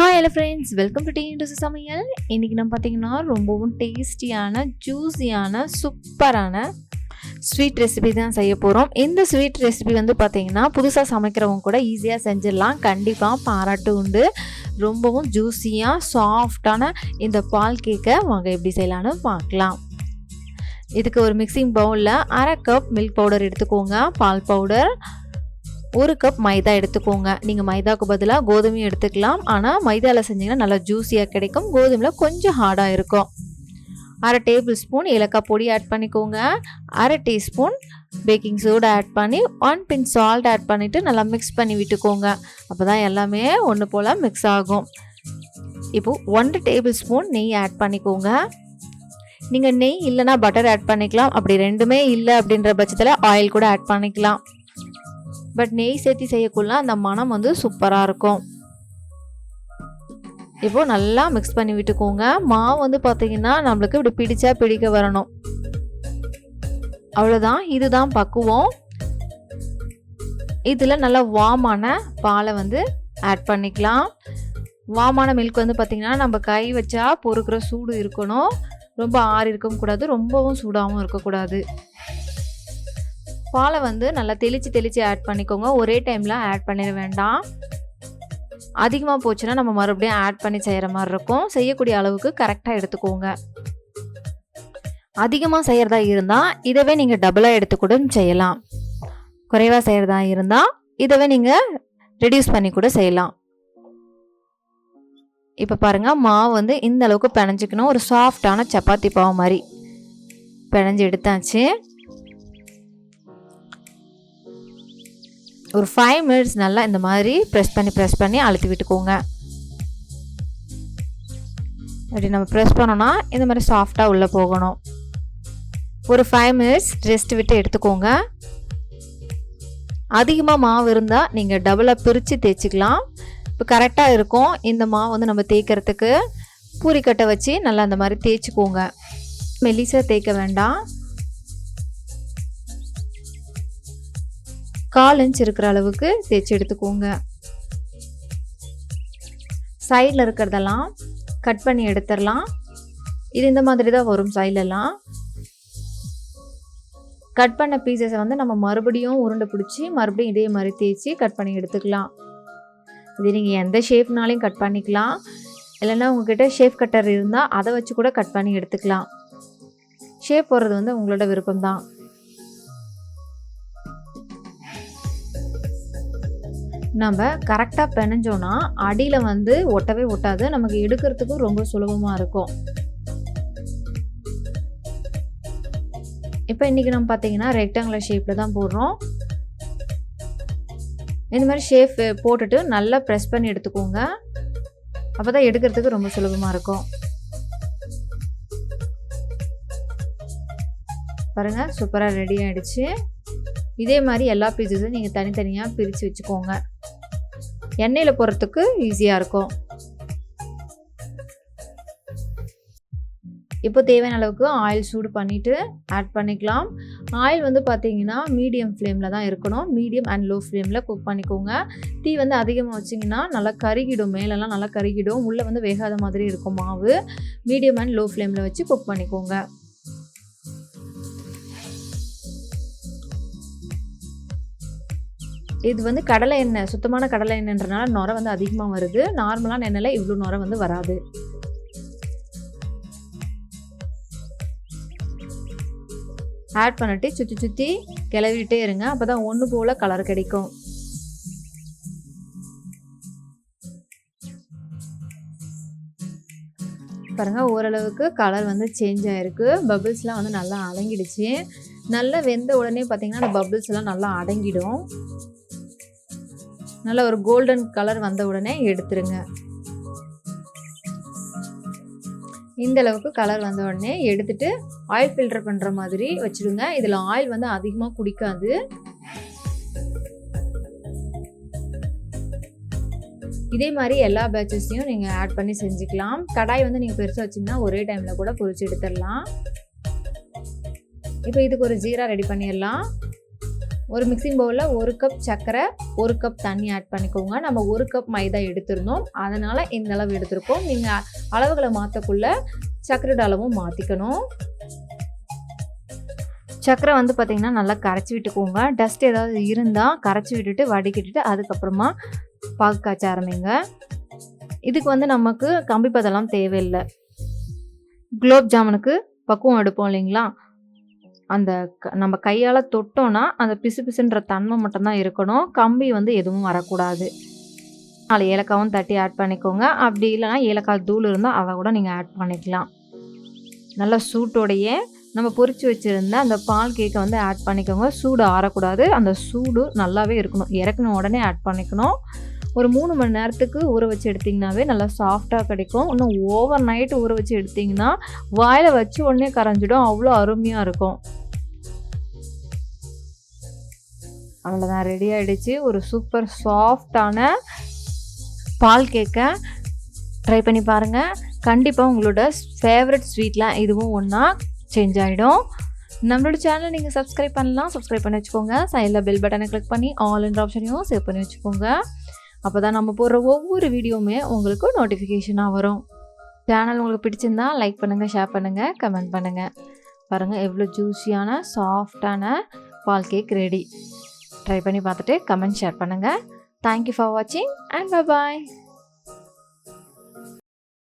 Hi hello friends welcome to tea into சமையல் இன்றைக்கி நம்ம பார்த்தீங்கன்னா ரொம்பவும் டேஸ்டியான ஜூஸியான சூப்பரான ஸ்வீட் ரெசிபி தான் செய்ய போகிறோம் இந்த ஸ்வீட் ரெசிபி வந்து பார்த்திங்கன்னா புதுசாக சமைக்கிறவங்க கூட ஈஸியாக செஞ்சிடலாம். கண்டிப்பாக பாராட்டு உண்டு. ரொம்பவும் ஜூஸியாக சாஃப்டான இந்த பால் கேக்கை வாங்க எப்படி செய்யலான்னு பார்க்கலாம் இதுக்கு ஒரு மிக்சிங் பவுலில் அரை கப் மில்க் பவுடர் எடுத்துக்கோங்க. பால் பவுடர் ஒரு கப் மைதா எடுத்துக்கோங்க. நீங்கள் மைதாவுக்கு பதிலாக கோதுமையும் எடுத்துக்கலாம். ஆனால் மைதாவில் செஞ்சிங்கன்னா நல்லா ஜூஸியாக கிடைக்கும். கோதுமையில் கொஞ்சம் ஹார்டாக இருக்கும். அரை டேபிள் ஸ்பூன் ஏலக்காய் பொடி ஆட் பண்ணிக்கோங்க. அரை டீஸ்பூன் பேக்கிங் சோடா ஆட் பண்ணி ஒன் பின் சால்ட் ஆட் பண்ணிவிட்டு நல்லா மிக்ஸ் பண்ணி விட்டுக்கோங்க. அப்போ தான் எல்லாமே ஒன்று போல் மிக்ஸ் ஆகும். இப்போது ஒன்றரை டேபிள் ஸ்பூன் நெய் ஆட் பண்ணிக்கோங்க. நீங்கள் நெய் இல்லைனா பட்டர் ஆட் பண்ணிக்கலாம். அப்படி ரெண்டுமே இல்லை அப்படின்ற பட்சத்தில் ஆயில் கூட ஆட் பண்ணிக்கலாம். பட் நெய் சேர்த்து செய்யக்குள்ள அந்த மனம் வந்து சூப்பராக இருக்கும். இப்போ நல்லா மிக்ஸ் பண்ணி விட்டுக்கோங்க. மாவு வந்து பார்த்தீங்கன்னா நம்மளுக்கு இப்படி பிடிச்சா பிடிக்க வரணும். அவ்வளோதான் இதுதான் பக்குவம். இதில் நல்லா வாமான பாலை வந்து ஆட் பண்ணிக்கலாம். வாமான மில்க் வந்து பார்த்திங்கன்னா நம்ம கை வச்சா பொறுக்கிற சூடு இருக்கணும். ரொம்ப ஆறு இருக்கவும் கூடாது. ரொம்பவும் சூடாகவும் இருக்கக்கூடாது. பாலை வந்து நல்லா தெளித்து தெளித்து ஆட் பண்ணிக்கோங்க. ஒரே டைமில் ஆட் பண்ணிட வேண்டாம். அதிகமாக போச்சுன்னா நம்ம மறுபடியும் ஆட் பண்ணி செய்கிற மாதிரி இருக்கும். செய்யக்கூடிய அளவுக்கு கரெக்டாக எடுத்துக்கோங்க. அதிகமாக செய்கிறதா இருந்தால் இதவே நீங்கள் டபுளாக எடுத்து கூட செய்யலாம். குறைவாக செய்கிறதா இருந்தால் இதவே நீங்கள் ரெடியூஸ் பண்ணி கூட செய்யலாம். இப்போ பாருங்கள் மாவு வந்து இந்த அளவுக்கு பிணைஞ்சிக்கணும். ஒரு சாஃப்டான சப்பாத்தி பாவு மாதிரி. பிணைஞ்சு எடுத்தாச்சு. ஒரு ஃபைவ் மினிட்ஸ் நல்லா இந்த மாதிரி ப்ரெஸ் பண்ணி ப்ரெஸ் பண்ணி அழுத்தி விட்டுக்கோங்க. அப்படி நம்ம ப்ரெஸ் பண்ணோன்னா இந்த மாதிரி சாஃப்டாக உள்ளே போகணும். ஒரு ஃபைவ் மினிட்ஸ் ரெஸ்ட் விட்டு எடுத்துக்கோங்க. அதிகமாக மாவு இருந்தால் நீங்கள் டபுளாக பிரித்து தேய்ச்சிக்கலாம். இப்போ கரெக்டாக இருக்கும். இந்த மாவு வந்து நம்ம தேய்க்கிறதுக்கு பூரிக்கட்டை வச்சு நல்லா அந்த மாதிரி தேய்ச்சிக்கோங்க. மெல்லிசாக தேய்க்க வேண்டாம். கால் இன்ச் இருக்கிற அளவுக்கு தேய்ச்சி எடுத்துக்கோங்க. சைடில் இருக்கிறதெல்லாம் கட் பண்ணி எடுத்துடலாம். இது இந்த மாதிரி தான் வரும் சைட்லலாம் கட் பண்ண பீசஸை வந்து நம்ம மறுபடியும் உருண்டை பிடிச்சி மறுபடியும் இதே மாதிரி தேய்ச்சி கட் பண்ணி எடுத்துக்கலாம். இது நீங்கள் எந்த ஷேப்னாலையும் கட் பண்ணிக்கலாம். இல்லைன்னா உங்ககிட்ட ஷேப் கட்டர் இருந்தால் அதை வச்சு கூட கட் பண்ணி எடுத்துக்கலாம். ஷேப் போடுறது வந்து உங்களோட விருப்பம்தான். நம்ம கரெக்டாக பிணைஞ்சோன்னா அடியில் வந்து ஒட்டவே ஒட்டாது. நமக்கு எடுக்கிறதுக்கும் ரொம்ப சுலபமாக இருக்கும். இப்போ இன்றைக்கி நம்ம பார்த்தீங்கன்னா ரெக்டாங்குலர் ஷேப்பில் தான் போடுறோம். இந்த மாதிரி ஷேப் போட்டுட்டு நல்லா ப்ரெஸ் பண்ணி எடுத்துக்கோங்க. அப்போ தான் எடுக்கிறதுக்கு ரொம்ப சுலபமாக இருக்கும். பாருங்கள் சூப்பராக ரெடி ஆகிடுச்சு இதே மாதிரி எல்லா பீஸஸும் நீங்கள் தனித்தனியாக பிரித்து வச்சுக்கோங்க. எண்ணெயில் போடுறதுக்கு ஈஸியாக இருக்கும். இப்போ தேவையான அளவுக்கு ஆயில் சூடு பண்ணிவிட்டு ஆட் பண்ணிக்கலாம். ஆயில் வந்து பார்த்தீங்கன்னா மீடியம் ஃப்ளேமில் தான் இருக்கணும். மீடியம் அண்ட் லோ ஃப்ளேமில் குக் பண்ணிக்கோங்க. டீ வந்து அதிகமாக வச்சிங்கன்னா நல்லா கருகிடும். மேலெல்லாம் நல்லா கருகிடும். உள்ளே வந்து வேகாத மாதிரி இருக்கும் மாவு. மீடியம் அண்ட் லோ ஃப்ளேமில் வச்சு குக் பண்ணிக்கோங்க. இது வந்து கடலை எண்ணெய் சுத்தமான கடலை எண்ணெய்ன்றனால நுரை வந்து அதிகமாக வருது. நார்மலான எண்ணெயில் இவ்வளோ நுரை வந்து வராது. ஆட் பண்ணிட்டு சுற்றி சுற்றி கிளவிட்டே இருங்க. அப்போ தான் ஒன்று போல் கலர் கிடைக்கும். பாருங்கள் ஓரளவுக்கு கலர் வந்து சேஞ்ச் ஆகிருக்கு பபிள்ஸ்லாம் வந்து நல்லா அடங்கிடுச்சு. நல்லா வெந்த உடனே பார்த்திங்கன்னா அந்த பபிள்ஸ்லாம் நல்லா அடங்கிடும். நல்ல ஒரு கோல்டன் கலர் வந்த உடனே எடுத்துருங்க. இந்த அளவுக்கு கலர் வந்த உடனே எடுத்துட்டு ஆயில் ஃபில்டர் பண்ணுற மாதிரி வச்சுடுங்க இதில் ஆயில் வந்து அதிகமாக குடிக்காது. இதே மாதிரி எல்லா பேட்சஸையும் நீங்கள் ஆட் பண்ணி செஞ்சுக்கலாம். கடாய் வந்து நீங்கள் பெருசாக வச்சிங்கன்னா ஒரே டைமில் கூட பொரிச்சு எடுத்துடலாம் இப்போ இதுக்கு ஒரு ஜீரா ரெடி பண்ணிடலாம் ஒரு மிக்சிங் பவுலில் ஒரு கப் சர்க்கரை ஒரு கப் தண்ணி ஆட் பண்ணிக்கோங்க. நம்ம ஒரு கப் மைதா எடுத்திருந்தோம். அதனால் இந்த அளவு எடுத்திருக்கோம். நீங்கள் அளவுகளை மாற்றக்குள்ள சர்க்கரையோட அளவும் மாற்றிக்கணும் சர்க்கரை வந்து பார்த்திங்கன்னா நல்லா கரைச்சி விட்டுக்கோங்க. டஸ்ட் ஏதாவது இருந்தால் கரைச்சி விட்டுட்டு வடிக்கிட்டு அதுக்கப்புறமா பாகு காய்ச்ச ஆரம்பிங்க. இதுக்கு வந்து நமக்கு கம்பி பதெல்லாம் தேவையில்லை. குலோப் ஜாமுனுக்கு பக்குவம் எடுப்போம் இல்லைங்களா? அந்த க- நம்ம கையால் தொட்டோன்னா அந்த பிசு பிசுன்ற தன்மை மட்டும்தான் இருக்கணும். கம்பி வந்து எதுவும் வரக்கூடாது. நாலு ஏலக்காவும் தட்டி ஆட் பண்ணிக்கோங்க. அப்படி இல்லைன்னா ஏலக்காய் தூள் இருந்தால் அதை கூட நீங்கள் ஆட் பண்ணிக்கலாம். நல்லா சூட்டோடையே நம்ம பொறிச்சு வச்சுருந்த அந்த பால் கேக்கை வந்து ஆட் பண்ணிக்கோங்க. சூடு ஆறக்கூடாது. அந்த சூடு நல்லாவே இருக்கணும். இறக்குன உடனே ஆட் பண்ணிக்கணும். ஒரு மூணு மணி நேரத்துக்கு ஊற வச்சு எடுத்திங்கனாவே நல்லா சாஃப்டாக கிடைக்கும். இன்னும் ஓவர் நைட் ஊற வச்சு எடுத்திங்கன்னா வாயில் வச்சு உடனே கரைஞ்சிடும். அவ்வளோ அருமையாக இருக்கும். அவ்வளோதான் ரெடி ஆகிடுச்சு ஒரு சூப்பர் சாஃப்டான பால் கேக்கை ட்ரை பண்ணி பாருங்கள் கண்டிப்பாக உங்களோட ஃபேவரட் ஸ்வீட்லாம் இதுவும் ஒன்றா சேஞ்ச் ஆகிடும் நம்மளோட சேனலை நீங்கள் சப்ஸ்கிரைப் பண்ணலாம். சப்ஸ்கிரைப் பண்ணி வச்சுக்கோங்க. சைடில் பெல் பட்டனை கிளிக் பண்ணி ஆல் என்ற ஆப்ஷனையும் சேவ் பண்ணி வச்சுக்கோங்க. அப்போ தான் நம்ம போடுற ஒவ்வொரு வீடியோவுமே உங்களுக்கு நோட்டிஃபிகேஷனாக வரும். சேனல் உங்களுக்கு பிடிச்சிருந்தா லைக் பண்ணுங்கள் ஷேர் பண்ணுங்கள் கமெண்ட் பண்ணுங்கள் பாருங்கள் எவ்வளோ ஜூஸியான சாஃப்டான பால் கேக் ரெடி ட்ரை பண்ணி பார்த்துட்டு கமெண்ட் ஷேர் பண்ணுங்கள் தேங்க்யூ ஃபார் வாட்சிங் அண்ட் பை பாய்